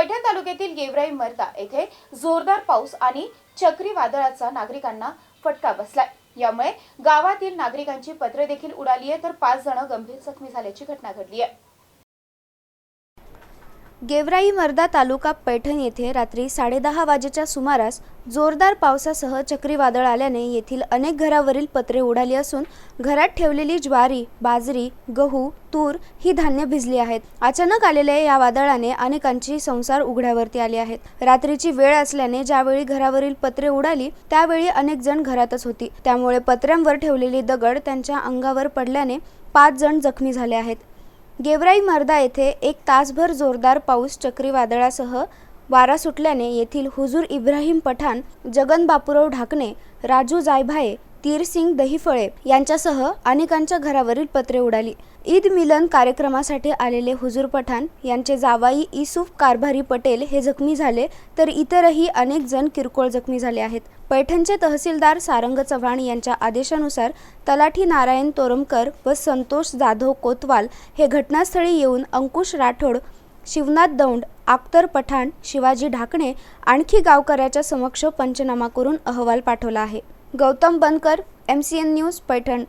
पैठण तालुक्यातील गेवराई मर्दा येथे जोरदार पाऊस आणि चक्रीवादळाचा नागरिकांना फटका बसलाय. यामुळे गावातील नागरिकांची पत्रे देखील उडाली आहे तर पाच जण गंभीर जखमी झाल्याची घटना घडली आहे. गेवराई मर्दा तालुका पैठण येथे रात्री साडेदहा वाजेच्या सुमारास जोरदार पावसासह चक्रीवादळ आल्याने येथील अनेक घरावरील पत्रे उडाली असून घरात ठेवलेली ज्वारी बाजरी गहू तूर ही धान्य भिजली आहेत. अचानक आलेल्या या वादळाने अनेकांची संसार उघड्यावरती आले आहेत. रात्रीची वेळ असल्याने ज्यावेळी घरावरील पत्रे उडाली त्यावेळी अनेक जण घरातच होती. त्यामुळे पत्र्यांवर ठेवलेली दगड त्यांच्या अंगावर पडल्याने पाच जण जखमी झाले आहेत. गेवराई मर्दा येथे एक तासभर जोरदार पाऊस चक्रीवादळासह वारा सुटल्याने येथील हुजूर इब्राहिम पठाण जगन बापूराव ढाकणे राजू जायभाये तीरसिंग दहिफळे यांच्यासह अनेकांच्या घरावरील पत्रे उडाली. ईद मिलन कार्यक्रमासाठी आलेले हुजूर पठाण यांचे जावाई इसूफ कारभारी पटेल हे जखमी झाले तर इतरही अनेक जण किरकोळ जखमी झाले आहेत. पैठणचे तहसीलदार सारंग चव्हाण यांच्या आदेशानुसार तलाठी नारायण तोरमकर व संतोष जाधव कोतवाल हे घटनास्थळी येऊन अंकुश राठोड शिवनाथ दौंड आख्तर पठाण शिवाजी ढाकणे आणखी गावकऱ्याच्या समक्ष पंचनामा करून अहवाल पाठवला आहे. Gautam Bankar M C N news Paithan.